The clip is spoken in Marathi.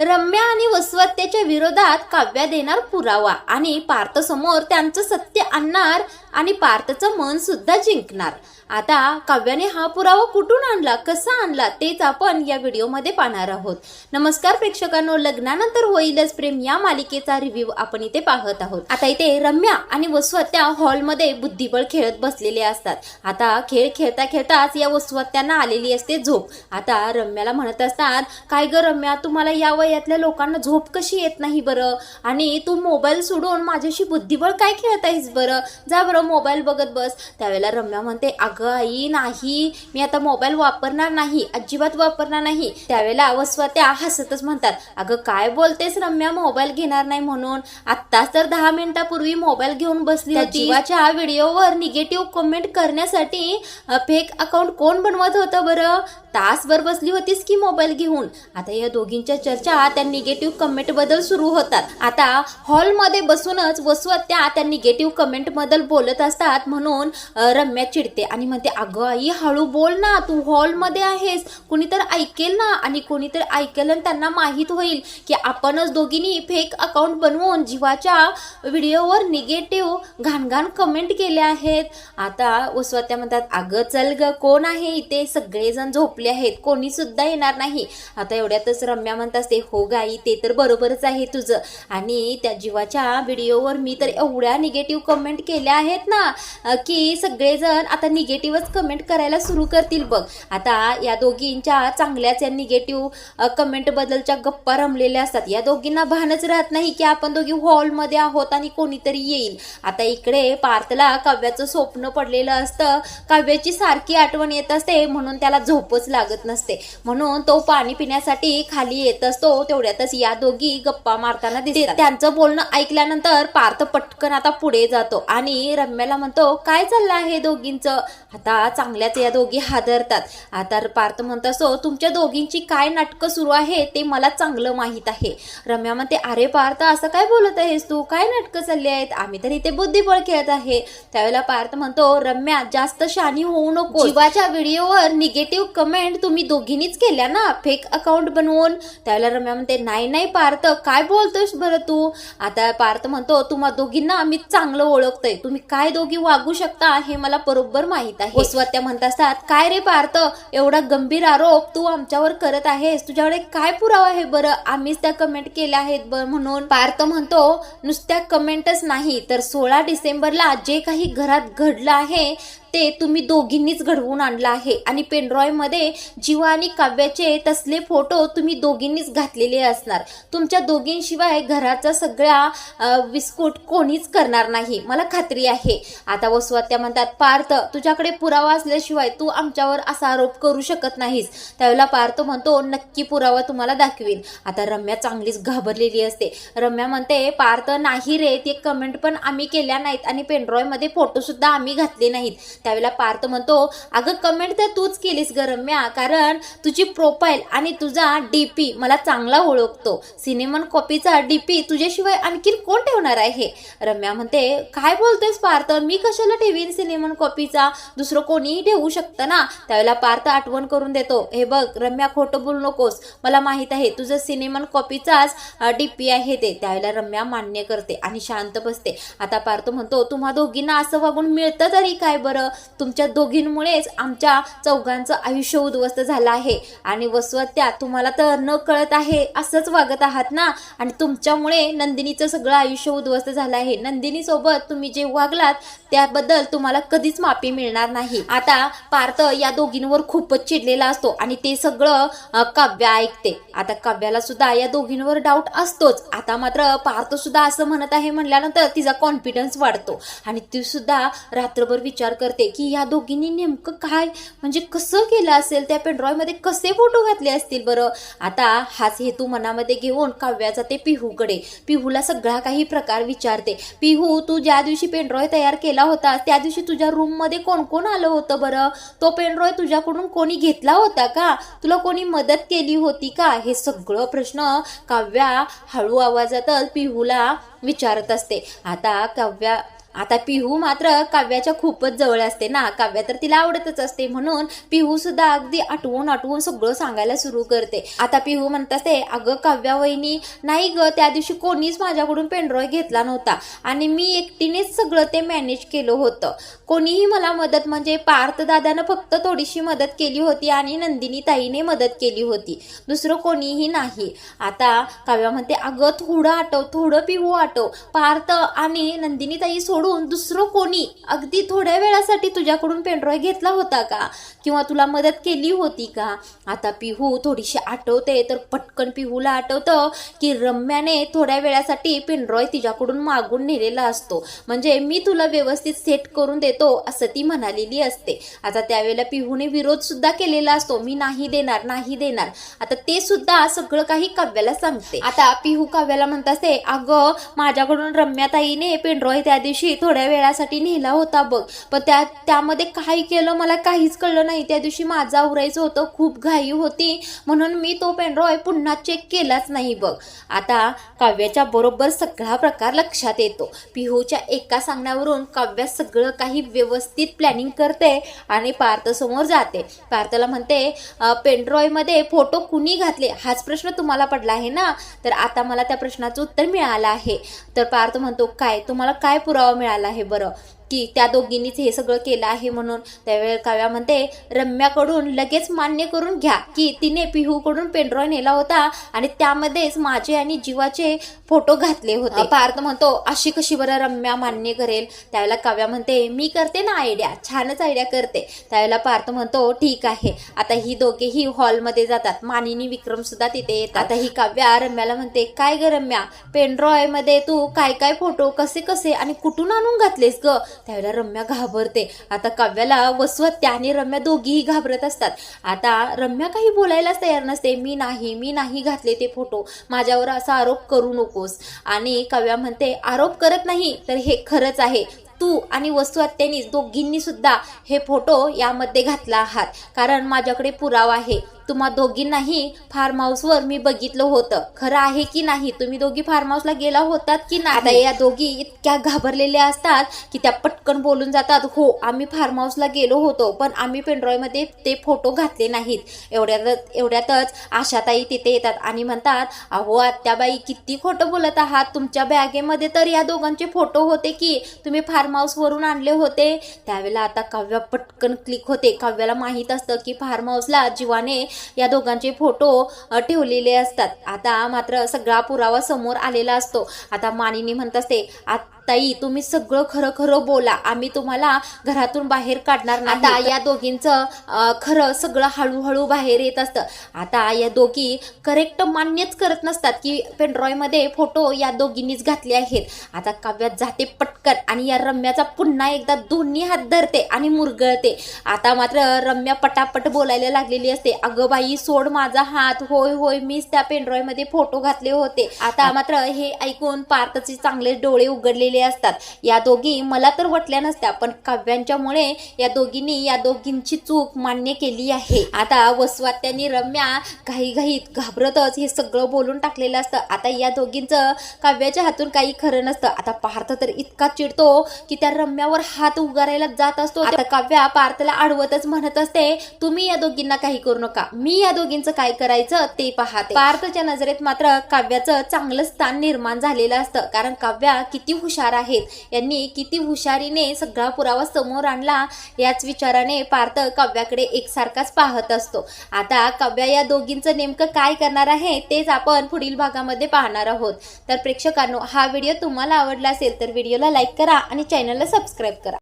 रम्या आणि वसवत्याच्या विरोधात काव्या देणार पुरावा आणि पार्थ समोर त्यांचं सत्य आणणार आणि पार्थचं मन सुद्धा जिंकणार. आता काव्याने हा पुरावा कुठून आणला कसा आणला तेच आपण या व्हिडिओमध्ये पाहणार आहोत. नमस्कार प्रेक्षकांनो लग्नानंतर होईलच प्रेम या मालिकेचा रिव्ह्यू आपण इथे पाहत आहोत. आता इथे रम्या आणि वसवत्या हॉलमध्ये बुद्धिबळ खेळत बसलेले असतात. आता खेळ खेळता खेळताच या वसवत्यांना आलेली असते झोप. आता रम्याला म्हणत असतात काय ग रम्या तुम्हाला यावर वयातल्या लोकांना झोप कशी येत नाही बरं? आणि तू मोबाईल सोडून माझ्याशी बुद्धिबळ काय खेळत आहेस बरं? जा बरं मोबाईल बघत बस. त्यावेळेला रम्या म्हणते अगं आई नाही. मी आता मोबाईल वापरणार नाही. अजिबात वापरणार नाही. त्यावेळेला वसवत्या हसतच म्हणतात अगं काय बोलतेस रम्या? मोबाईल घेणार नाही म्हणून. आत्ताच तर दहा मिनिटापूर्वी मोबाईल घेऊन बसली जीवाच्या व्हिडिओवर निगेटिव्ह कमेंट करण्यासाठी फेक अकाउंट कोण बनवत होतं बरं? तासभर बसली होतीस की मोबाईल घेऊन? आता या दोघींच्या चर्चा त्या निगेटिव्ह कमेंटबद्दल सुरू होतात. आता हॉलमध्ये बसूनच वसवत्या त्या निगेटिव्ह कमेंटबद्दल बोलत असतात म्हणून रम्या चिडते आणि म्हणते अगं आई हळू बोल ना तू हॉलमध्ये आहेस. कोणीतर ऐकेल ना आणि कोणीतरी ऐकेल आणि त्यांना माहीत होईल की आपणच दोघींनी फेक अकाउंट बनवून जीवाच्या व्हिडिओवर निगेटिव्ह घाणघाण कमेंट केले आहेत. आता वसवत्या म्हणतात अगं चल ग कोण आहे इथे? सगळेजण झोपले आहेत. कोणी सुद्धा येणार नाही. आता एवढ्यातच रम्या म्हणत असते हो गाई ते तर बरोबरच आहे तुझं. आणि त्या जीवाच्या व्हिडिओवर मी तर एवढ्या निगेटिव्ह कमेंट केल्या आहेत ना की सगळेजण आता निगेटिव्हच कमेंट करायला सुरू करतील बघ. आता या दोघींच्या चांगल्याच या निगेटिव्ह कमेंट बद्दलच्या गप्पा रमलेल्या असतात. या दोघींना भानच राहत नाही की आपण दोघी हॉलमध्ये आहोत आणि कोणीतरी येईल. आता इकडे पार्थला काव्याचं स्वप्न पडलेलं असतं. काव्याची सारखी आठवण येत असते म्हणून त्याला झोपच लागत नसते. म्हणून तो पाणी पिण्यासाठी खाली येत असतो तेवढ्यातच या दोघी गप्पा मारताना दिसतात. त्यांचं बोलणं ऐकल्यानंतर पार्थ पटकन आता पुढे जातो आणि रम्याला म्हणतो काय चाललं आहे दोघींचं? आता चांगल्याच या दोघी हादरतात. आता पार्थ म्हणत असतो तुमच्या दोघींची काय नाटकं सुरू आहे ते मला चांगलं माहीत आहे. रम्या म्हणते अरे पार्थ असं काय बोलत आहेस तू? काय नाटकं चालली आहेत? आम्ही तर इथे बुद्धिबळ खेळत आहे. त्यावेळेला पार्थ म्हणतो रम्या जास्त शानी होऊ नको जीवाच्या व्हिडिओवर निगेटिव्ह कमेंट तुम्ही दोघींनीच केल्या ना? फेक अकाउंट बनवून? त्यावेळेला रम्या म्हणते नाही नाही पार्थ काय बोलतोयस बरं तू? आता पार्थ म्हणतो तुम्हा दोघींना आम्ही चांगलं ओळखतोय. तुम्ही काय दोघी वागू शकता हे मला बरोबर माहीत आहे. स्वतः म्हणत असतात काय रे पार्थ? एवढा गंभीर आरोप तू आमच्यावर करत आहेस. तुझ्याकडे काय पुरावा आहे बरं? आम्हीच त्या कमेंट केल्या आहेत म्हणून पार्थ म्हणतो नुसत्या कमेंटच नाही तर सोळा डिसेंबरला जे काही घरात घडलं आहे ते तुम्ही दोघींनीच घडवून आणलं आहे. आणि पेनड्रॉय जीव जीवा आणि काव्याचे तसले फोटो तुम्ही दोघींनीच घातलेले असणार. तुमच्या दोघींशिवाय घराचा सगळा विस्फोट कोणीच करणार नाही. मला खात्री आहे. आता वसवात्या म्हणतात पार्थ तुझ्याकडे पुरावा असल्याशिवाय तू आमच्यावर असा आरोप करू शकत नाहीस. त्यावेळेला पार्थ म्हणतो नक्की पुरावा तुम्हाला दाखवीन. आता रम्या चांगलीच घाबरलेली असते. रम्या म्हणते पार्थ नाही रे ते कमेंट पण आम्ही केल्या नाहीत आणि पेनड्रॉय फोटोसुद्धा आम्ही घातले नाहीत. त्यावेळेला पार्थ म्हणतो अगं कमेंट तर तूच केलीस ग रम्या. कारण तुझी प्रोफाईल आणि तुझा डीपी मला चांगला ओळखतो. सिनेमन कॉपीचा डीपी तुझ्याशिवाय आणखीन कोण ठेवणार आहे? रम्या म्हणते काय बोलतोयस पार्थ? मी कशाला ठेवीन सिनेमन कॉपीचा दुसरं कोणीही ठेवू शकतं ना? त्यावेळेला पार्थ आठवण करून देतो हे बघ रम्या खोटं बोलू नकोस. मला माहीत आहे तुझं सिनेमन कॉपीचाच डीपी आहे ते. त्यावेळेला रम्या मान्य करते आणि शांत बसते. आता पार्थ म्हणतो तुम्हा दोघींना असं वागून मिळतं तरी काय बरं? तुमच्या दोघींमुळेच आमच्या चौघांचं आयुष्य उद्ध्वस्त झालं आहे. आणि वसवत्या तुम्हाला तर न कळत आहे असंच वागत आहात ना? आणि तुमच्यामुळे नंदिनीचं सगळं आयुष्य उद्ध्वस्त झालं आहे. नंदिनी सोबत तुम्ही जे वागलात त्याबद्दल तुम्हाला कधीच माफी मिळणार नाही. आता पार्थ या दोघींवर खूपच चिडलेला असतो आणि ते सगळं काव्य ऐकते. आता काव्याला सुद्धा या दोघींवर डाऊट असतोच. आता मात्र पार्थ सुद्धा असं म्हणत आहे म्हणल्यानंतर तिचा कॉन्फिडन्स वाढतो. आणि ती सुद्धा रात्रभर विचार करते. की या दोघींनी नेमकं काय म्हणजे कसं केलं असेल त्या पेनड्रॉयमध्ये कसे फोटो घातले असतील बरं? आता हाच हेतू मनामध्ये घेऊन काव्या जाते पिहूकडे. पिहूला सगळा काही प्रकार विचारते. पिहू तू ज्या दिवशी पेनड्रॉय तयार केला होता त्या दिवशी तुझ्या रूममध्ये कोण कोण आलं होतं बरं? तो पेनड्रॉय तुझ्याकडून कोणी घेतला होता का? तुला कोणी मदत केली होती का? हे सगळं प्रश्न काव्या हळू आवाजातच पिहूला विचारत असते. आता काव्या आता पिहू मात्र काव्याच्या खूपच जवळ असते ना. काव्या तर तिला आवडतच असते म्हणून पिहू सुद्धा अगदी आठवून आठवून सगळं सांगायला सुरू करते. आता पिहू म्हणत असते अगं काव्या वहिनी नाही ग त्या दिवशी कोणीच माझ्याकडून पेनड्रॉय घेतला नव्हता आणि मी एकटीनेच सगळं ते मॅनेज केलं होतं. कोणीही मला मदत म्हणजे पार्थ दादानं फक्त थोडीशी मदत केली होती आणि नंदिनी ताईने मदत केली होती. दुसरं कोणीही नाही. आता काव्या म्हणते अगं थोडं आठव थोडं पिहू आठव पार्थ आणि नंदिनी ताई सोडून दुसरं कोणी अगदी थोड्या वेळासाठी तुझ्याकडून पेनड्रॉय घेतला होता का? किंवा तुला मदत केली होती का? आता पिहू थोडीशी आठवते तर पटकन पिहूला आठवतं की रम्याने थोड्या वेळासाठी पेनड्रॉय तिच्याकडून मागून नेलेला असतो. म्हणजे मी तुला व्यवस्थित सेट करून देतो असं ती म्हणालेली असते. आता त्यावेळेला पिहूने विरोध सुद्धा केलेला असतो. मी नाही देणार नाही देणार. आता ते सुद्धा सगळं काही काव्याला सांगते. आता पिहू काव्याला म्हणत असते अगं माझ्याकडून रम्याताईने पेनड्रॉय त्या दिवशी थोड्या वेळासाठी नेला होता बघ. पण त्या त्यामध्ये काय केलं मला काहीच कळलं नाही. त्या दिवशी माझं आवरायचं होतं खूप घाई होती. म्हणून मी तो पेनड्रॉय पुन्हा चेक केलाच नाही बघ. आता काव्याच्या बरोबर सगळा प्रकार लक्षात येतो. पिहूच्या एका सांगण्यावरून काव्या सगळं काही व्यवस्थित प्लॅनिंग करते आणि पार्थसमोर जाते. पार्थला म्हणते पेनड्रॉयमध्ये फोटो कुणी घातले? हाच प्रश्न तुम्हाला पडला आहे ना? तर आता मला त्या प्रश्नाचं उत्तर मिळालं आहे. तर पार्थ म्हणतो काय? तुम्हाला काय पुरावा मिळाला आहे बरं. की त्या दोघींनीच हे सगळं केलं आहे म्हणून. त्यावेळेस काव्या म्हणते रम्याकडून लगेच मान्य करून घ्या की तिने पिहूकडून पेनड्रॉय नेला होता आणि त्यामध्येच माझे आणि जीवाचे फोटो घातले होते. पार्थ म्हणतो अशी कशी बरं रम्या मान्य करेल? त्यावेळेला काव्या म्हणते मी करते ना आयडिया छानच आयडिया करते. त्यावेळेला पार्थ म्हणतो ठीक आहे आता ही दोघेही हॉलमध्ये जातात. मानिनी विक्रम सुद्धा तिथे येतात. आता ही काव्या रम्याला म्हणते काय ग रम्या? पेनड्रॉयमध्ये तू काय काय फोटो कसे कसे आणि कुठून आणून घातलेस ग? त्यावेळेला रम्या घाबरते. आता काव्याला वसवत आणि रम्या दोघीही घाबरत असतात. आता रम्या काही बोलायलाच तयार नसते. मी नाही मी नाही घातले ते फोटो. माझ्यावर असा आरोप करू नकोस. आणि काव्या म्हणते आरोप करत नाही तर हे खरंच आहे. तू आणि वस्तू दोघींनी सुद्धा हे फोटो यामध्ये घातला आहात. कारण माझ्याकडे पुरावा आहे. तुम्हा दोघींनाही फार्म हाऊसवर मी बघितलं होतं. खरं आहे की नाही? तुम्ही दोघी फार्म हाऊसला गेला होतात की नाही? आता या दोघी इतक्या घाबरलेल्या असतात की त्या पटकन बोलून जातात हो आम्ही फार्म हाऊसला गेलो होतो पण आम्ही पेनड्रॉयमध्ये ते फोटो घातले नाहीत. एवढ्यात एवढ्यातच आशाताई तिथे येतात आणि म्हणतात अहो आत्याबाई किती खोटं बोलत आहात? तुमच्या बॅगेमध्ये तर या दोघांचे फोटो होते की तुम्ही फार्म हाऊसवरून आणले होते. त्यावेळेला आता काव्या पटकन क्लिक होते. काव्याला माहीत असतं की फार्म हाऊसला जीवाने या दोघांचे फोटो ठेवलेले असतात. आता मात्र सगळा पुरावा समोर आलेला असतो. आता मानिनी म्हणत असते ताई तुम्ही सगळं खरं खरं बोला. आम्ही तुम्हाला घरातून बाहेर काढणार नाही. आता या दोघींचं खरं सगळं हळूहळू बाहेर येत असतं. आता या दोघी करेक्ट मान्यच करत नसतात की पेनड्रॉयमध्ये फोटो या दोघींनीच घातले आहेत. आता काव्यात जाते पटकन आणि या रम्याचा पुन्हा एकदा दोन्ही हात धरते आणि मुरगळते. आता मात्र रम्या पटापट बोलायला लागलेली असते. अगं बाई सोड माझा हात. होय होय मीच त्या पेनड्रॉयमध्ये फोटो घातले होते. आता मात्र हे ऐकून पार्थचे चांगले डोळे उघडलेले असतात. या दोघी मला तर वटल्या नसत्या पण काव्यांच्यामुळे या दोघींनी या दोघींची चूक मान्य केली आहे. आता वसवात्यांनी रम्या घाई घाईत घाबरतच हे सगळं बोलून टाकलेलं असतं. आता या दोघींचं काव्याच्या हातून काही खरं नसतं. आता पार्थ तर इतका चिडतो की त्या रम्यावर हात उगारायला जात असतो. आता काव्या पार्थला आडवतच म्हणत असते तुम्ही या दोघींना काही करू नका. मी या दोघींचं काय करायचं ते पाहते. पार्थच्या नजरेत मात्र काव्याचं चांगलं स्थान निर्माण झालेलं असतं. कारण काव्या किती हुशार हुशार आहेत. यांनी किती हुशारीने सगळा पुरावा समोर आणला याच विचाराने पार्थ काव्याकडे एकसारखाच पाहत असतो. आता काव्या या दोघींचं नेमकं काय करणार आहे तेच आपण पुढील भागामध्ये पाहणार आहोत. तर प्रेक्षकांनो हा व्हिडिओ तुम्हाला आवडला असेल तर व्हिडिओला लाईक करा आणि चॅनलला सबस्क्राईब करा.